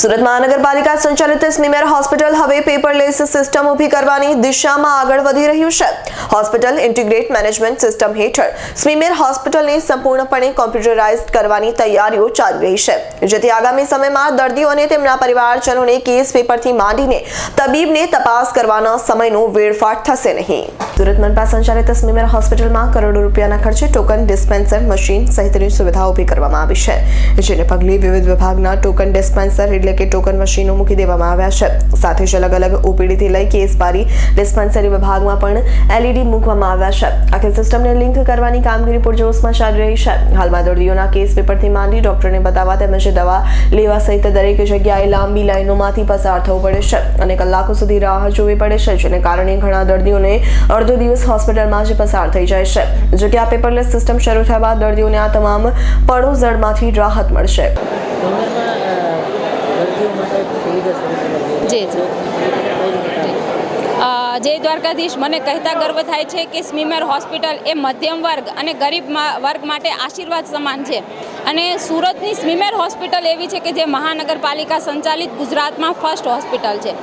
સુરત મહાનગરપાલિકા સંચાલિત સ્મીમેર હોસ્પિટલ હવે પેપરલેસ સિસ્ટમ ઊભી કરવાની દિશામાં આગળ વધી રહ્યું છે. હોસ્પિટલ ઇન્ટિગ્રેટ મેનેજમેન્ટ સિસ્ટમ હેઠળ સ્મીમેર હોસ્પિટલને સંપૂર્ણપણે કોમ્પ્યુટરાઇઝ કરવાની તૈયારીઓ ચાલી રહી છે. જેથી આગામી સમયમાં દર્દીઓ અને તેમના પરિવારજનોને કેસ પેપરથી માંડીને તબીબને તપાસ કરવાના સમયનો વેડફાટ થશે નહીં. સુરત મનપા સંચાલિત સ્મીમેર હોસ્પિટલમાં કરોડો રૂપિયાના ખર્ચે ટોકન ડિસ્પેન્સર મશીન સહિતની સુવિધાઓ ઊભી કરવામાં આવી છે, જેને પગલે વિવિધ વિભાગના ટોકન ડિસ્પેન્સર એટલે કે ટોકન મશીનો મૂકી દેવામાં આવ્યા છે. સાથે જ અલગ અલગ ઓપીડીથી લઈ કેસ બારી ડિસ્પેન્સરી વિભાગમાં પણ એલઈડી મૂકવામાં આવ્યા છે. આખી સિસ્ટમને લિંક કરવાની કામગીરી પૂરજોશમાં ચાલી રહી છે. હાલમાં દર્દીઓના કેસ પેપરથી માંડી ડોક્ટરને બતાવવા તેમજ દવા લેવા સહિત દરેક જગ્યાએ લાંબી લાઈનોમાંથી પસાર થવું પડે છે અને કલાકો સુધી રાહ જોવી પડે છે, જેને કારણે ઘણા દર્દીઓને અડધો દિવસ હોસ્પિટલમાં જ પસાર થઈ જાય છે. જો કે આ પેપરલેસ સિસ્ટમ શરૂ થયા બાદ દર્દીઓને આ તમામ પડોઝડમાંથી રાહત મળશે. જી, જી. જય દ્વારકાધીશ મને કહેતા ગર્વ થાય છે કે સ્મીમેર હોસ્પિટલ એ મધ્યમ વર્ગ અને ગરીબ વર્ગ માટે આશીર્વાદ સમાન છે. અને સુરતની સ્મીમેર હોસ્પિટલ એવી છે કે જે મહાનગરપાલિકા સંચાલિત ગુજરાતમાં ફર્સ્ટ હોસ્પિટલ છે.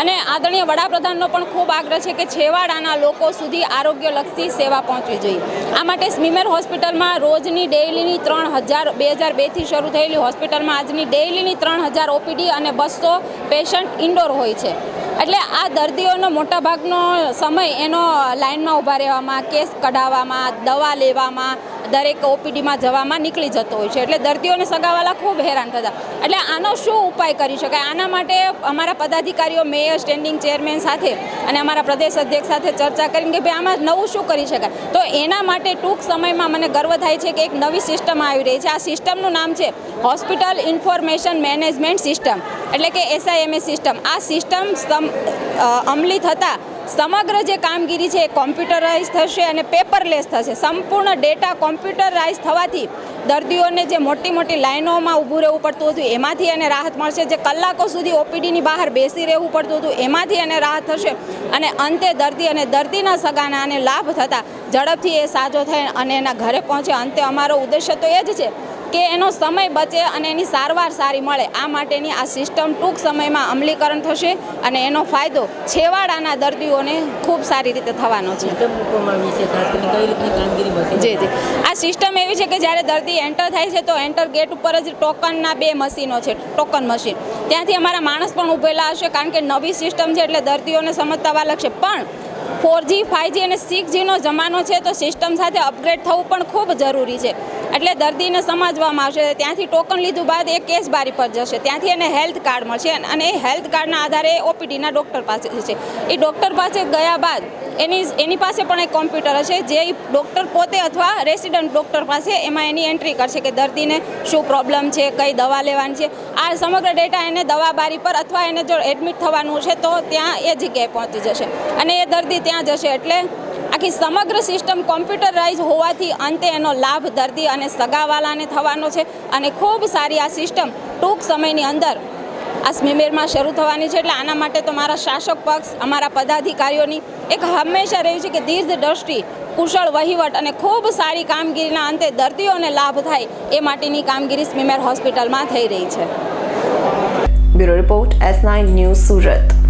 અને આદરણીય વડાપ્રધાનનો પણ ખૂબ આગ્રહ છે કે છેવાડાના લોકો સુધી આરોગ્યલક્ષી સેવા પહોંચવી જોઈએ. આ માટે સ્મીમેર હોસ્પિટલમાં રોજની ડેઇલીની ત્રણ હજાર, બે હજાર બેથી શરૂ થયેલી હોસ્પિટલમાં આજની ડેઇલીની ત્રણ હજાર ઓપીડી અને બસો પેશન્ટ ઇન્ડોર હોય છે. એટલે આ દર્દીઓનો મોટાભાગનો સમય એનો લાઇનમાં ઊભા રહેવામાં કેસ કઢાવવામાં દવા લેવામાં દરેક ઓપીડીમાં જવામાં નીકળી જતો હોય છે. એટલે દર્દીઓને સગાવાલા ખૂબ હેરાન થતા. એટલે આનો શું ઉપાય કરી શકાય? આના માટે અમારા પદાધિકારીઓ, મેયર, સ્ટેન્ડિંગ ચેરમેન સાથે અને અમારા પ્રદેશ અધ્યક્ષ સાથે ચર્ચા કરીને કે ભાઈ, આમાં નવું શું કરી શકાય? તો એના માટે ટૂંક સમયમાં મને ગર્વ થાય છે કે એક નવી સિસ્ટમ આવી રહી છે. આ સિસ્ટમનું નામ છે હોસ્પિટલ ઇન્ફોર્મેશન મેનેજમેન્ટ સિસ્ટમ. એટલે કે એસઆઈએમએસ સિસ્ટમ. આ સિસ્ટમ અમલી થતાં સમગ્ર જે કામગીરી છે એ કોમ્પ્યુટરાઇઝ થશે અને પેપરલેસ થશે. સંપૂર્ણ ડેટા કોમ્પ્યુટરાઇઝ થવાથી દર્દીઓને જે મોટી મોટી લાઈનોમાં ઊભું રહેવું પડતું હતું, એમાંથી એને રાહત મળશે. જે કલાકો સુધી ઓપીડીની બહાર બેસી રહેવું પડતું હતું, એમાંથી એને રાહત થશે અને અંતે દર્દી અને દર્દીના સગાના આને લાભ થતાં ઝડપથી એ સાજો થાય અને એના ઘરે પહોંચે. અંતે અમારો ઉદ્દેશ્ય તો એ જ છે કે એનો સમય બચે અને એની સારવાર સારી મળે. આ માટેની આ સિસ્ટમ ટૂંક સમયમાં અમલીકરણ થશે અને એનો ફાયદો છેવાડાના દર્દીઓને ખૂબ સારી રીતે થવાનો છે. જી જી. આ સિસ્ટમ એવી છે કે જ્યારે દર્દી એન્ટર થાય છે તો એન્ટર ગેટ ઉપર જ ટોકનના બે મશીનો છે ટોકન મશીન. ત્યાંથી અમારા માણસ પણ ઊભેલા હશે કારણ કે નવી સિસ્ટમ છે એટલે દર્દીઓને સમજતા લાગશે. પણ ફોરજી ફાઇવજી અને સિક્સ જીનો જમાનો છે તો સિસ્ટમ સાથે અપગ્રેડ થવું પણ ખૂબ જરૂરી છે. એટલે દર્દીને સમજવામાં આવશે. ત્યાંથી ટોકન લીધું બાદ એ કેસ બારી પર જશે. ત્યાંથી એને હેલ્થ કાર્ડ મળશે અને એ હેલ્થ કાર્ડના આધારે ઓપીડીના ડૉક્ટર પાસે જશે. એ ડૉક્ટર પાસે ગયા બાદ એની એની પાસે પણ એક કોમ્પ્યુટર હશે જે ડૉક્ટર પોતે અથવા રેસિડન્ટ ડૉક્ટર પાસે એમાં એની એન્ટ્રી કરશે કે દર્દીને શું પ્રોબ્લેમ છે, કઈ દવા લેવાની છે. આ સમગ્ર ડેટા એને દવા બારી પર અથવા એને જો એડમિટ થવાનું છે તો ત્યાં એ જગ્યાએ પહોંચી જશે. અને એ દર્દી ત્યાં જશે એટલે આખી સમગ્ર સિસ્ટમ કોમ્પ્યુટરાઇઝ હોવાથી અંતે એનો લાભ દર્દી અને સગાવાલાને થવાનો છે અને ખૂબ સારી આ સિસ્ટમ ટૂંક સમયની અંદર આ સ્મીમેરમાં શરૂ થવાની છે. એટલે આના માટે તો મારા શાસક પક્ષ, અમારા પદાધિકારીઓની એક હંમેશા રહ્યું છે કે દીર્ઘ દ્રષ્ટિ, કુશળ વહીવટ અને ખૂબ સારી કામગીરીના અંતે દર્દીઓને લાભ થાય એ માટેની કામગીરી સ્મીમેર હોસ્પિટલમાં થઈ રહી છે. Bureau report S nine news Surat.